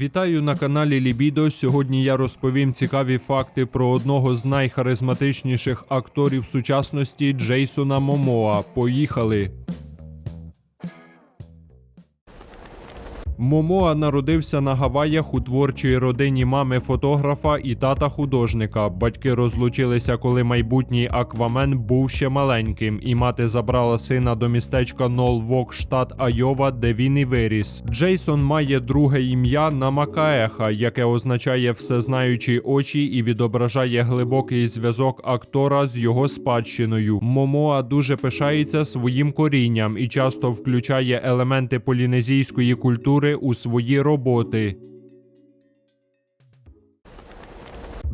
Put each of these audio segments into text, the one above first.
Вітаю на каналі Лібідо. Сьогодні я розповім цікаві факти про одного з найхаризматичніших акторів сучасності Джейсона Момоа. Поїхали! Момоа народився на Гаваях у творчій родині мами фотографа і тата художника. Батьки розлучилися, коли майбутній Аквамен був ще маленьким, і мати забрала сина до містечка Нолвок, штат Айова, де він і виріс. Джейсон має друге ім'я Намакаеха, яке означає всезнаючі очі і відображає глибокий зв'язок актора з його спадщиною. Момоа дуже пишається своїм корінням і часто включає елементи полінезійської культури у свої роботи.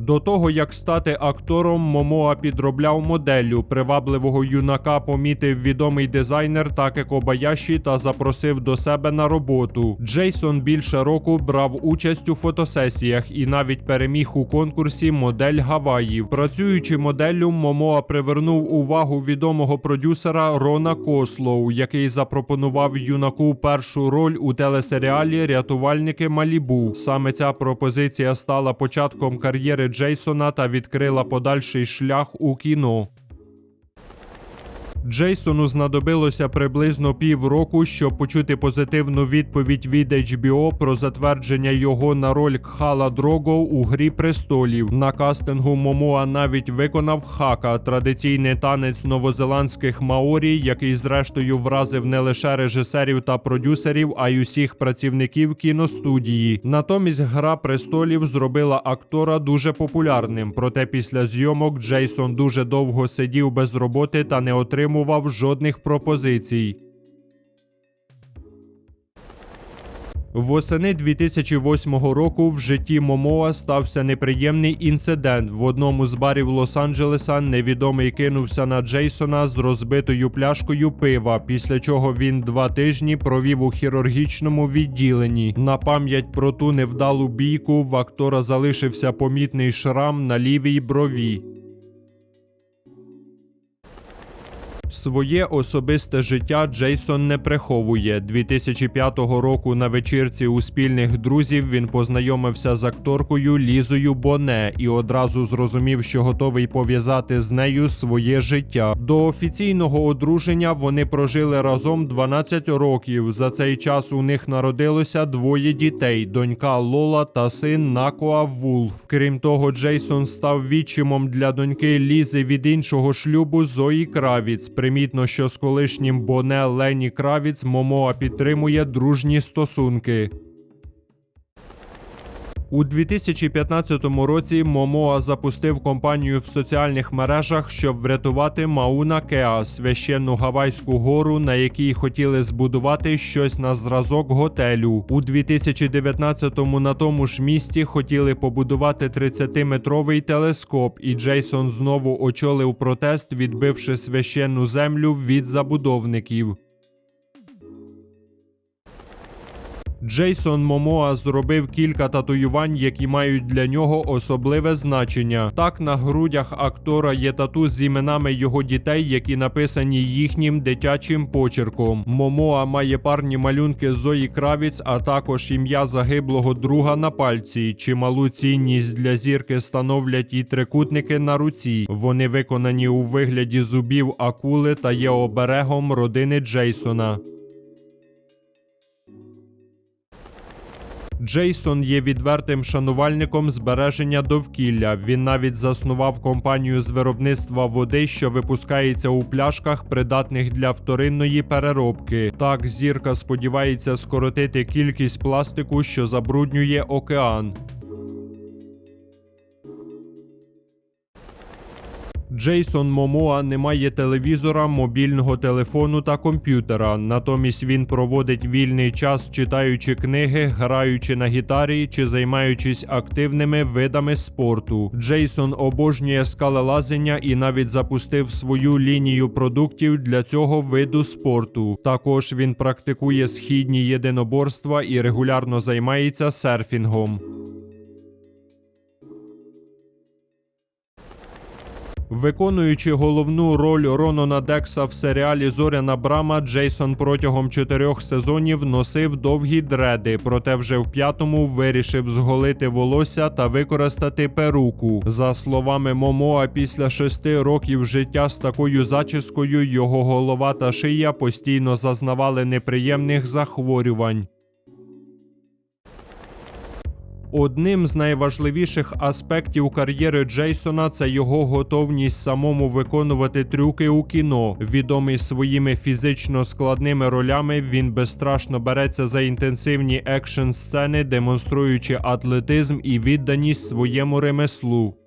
До того як стати актором, Момоа підробляв моделлю. Привабливого юнака помітив відомий дизайнер Таке Кобаяші та запросив до себе на роботу. Джейсон більше року брав участь у фотосесіях і навіть переміг у конкурсі Модель Гаваїв. Працюючи моделлю, Момоа привернув увагу відомого продюсера Рона Кослоу, який запропонував юнаку першу роль у телесеріалі Рятувальники Малібу. Саме ця пропозиція стала початком кар'єри Джейсона та відкрила подальший шлях у кіно. Джейсону знадобилося приблизно півроку, щоб почути позитивну відповідь від HBO про затвердження його на роль Кхала Дрого у Грі престолів. На кастингу Момоа навіть виконав хака, традиційний танець новозеландських маорі, який зрештою вразив не лише режисерів та продюсерів, а й усіх працівників кіностудії. Натомість Гра престолів зробила актора дуже популярним. Проте після зйомок Джейсон дуже довго сидів без роботи та не отримав жодних пропозицій. Восени 2008 року в житті Момоа стався неприємний інцидент. В одному з барів Лос-Анджелеса невідомий кинувся на Джейсона з розбитою пляшкою пива, після чого він два тижні провів у хірургічному відділенні. На пам'ять про ту невдалу бійку в актора залишився помітний шрам на лівій брові. Своє особисте життя Джейсон не приховує. 2005 року на вечірці у спільних друзів він познайомився з акторкою Лізою Боне і одразу зрозумів, що готовий пов'язати з нею своє життя. До офіційного одруження вони прожили разом 12 років. За цей час у них народилося двоє дітей: донька Лола та син Накоа Вулф. Крім того, Джейсон став відчимом для доньки Лізи від іншого шлюбу Зої Кравіц. Примітно, що з колишнім Боне Лені Кравіц Момоа підтримує дружні стосунки. У 2015 році Момоа запустив компанію в соціальних мережах, щоб врятувати Мауна Кеа, священну гавайську гору, на якій хотіли збудувати щось на зразок готелю. У 2019-му на тому ж місці хотіли побудувати 30-метровий телескоп, і Джейсон знову очолив протест, відбивши священну землю від забудовників. Джейсон Момоа зробив кілька татуювань, які мають для нього особливе значення. Так на грудях актора є тату з іменами його дітей, які написані їхнім дитячим почерком. Момоа має парні малюнки Зої Кравіц, а також ім'я загиблого друга на пальці. Чималу цінність для зірки становлять і трикутники на руці. Вони виконані у вигляді зубів акули та є оберегом родини Джейсона. Джейсон є відвертим шанувальником збереження довкілля. Він навіть заснував компанію з виробництва води, що випускається у пляшках, придатних для вторинної переробки. Так, зірка сподівається скоротити кількість пластику, що забруднює океан. Джейсон Момоа не має телевізора, мобільного телефону та комп'ютера. Натомість він проводить вільний час, читаючи книги, граючи на гітарі чи займаючись активними видами спорту. Джейсон обожнює скалелазення і навіть запустив свою лінію продуктів для цього виду спорту. Також він практикує східні єдиноборства і регулярно займається серфінгом. Виконуючи головну роль Ронона Декса в серіалі Зоряна Брама, Джейсон протягом чотирьох сезонів носив довгі дреди, проте вже в п'ятому вирішив зголити волосся та використати перуку. За словами Момоа, після шести років життя з такою зачіскою його голова та шия постійно зазнавали неприємних захворювань. Одним з найважливіших аспектів кар'єри Джейсона це його готовність самому виконувати трюки у кіно. Відомий своїми фізично складними ролями, він безстрашно береться за інтенсивні екшн сцени, демонструючи атлетизм і відданість своєму ремеслу.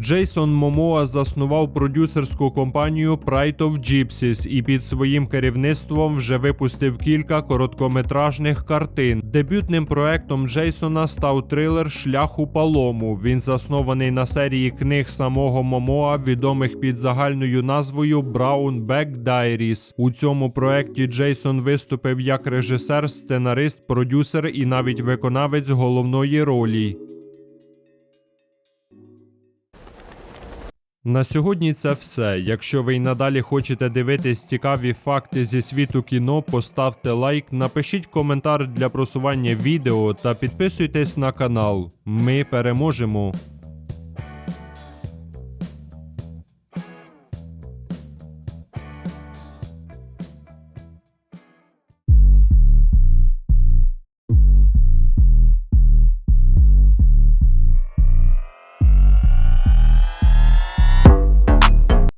Джейсон Момоа заснував продюсерську компанію Pride of Gypsies і під своїм керівництвом вже випустив кілька короткометражних картин. Дебютним проектом Джейсона став трилер Шлях у палому. Він заснований на серії книг самого Момоа, відомих під загальною назвою Brown Bag Diaries. У цьому проекті Джейсон виступив як режисер, сценарист, продюсер і навіть виконавець головної ролі. На сьогодні це все. Якщо ви й надалі хочете дивитись цікаві факти зі світу кіно, поставте лайк, напишіть коментар для просування відео та підписуйтесь на канал. Ми переможемо!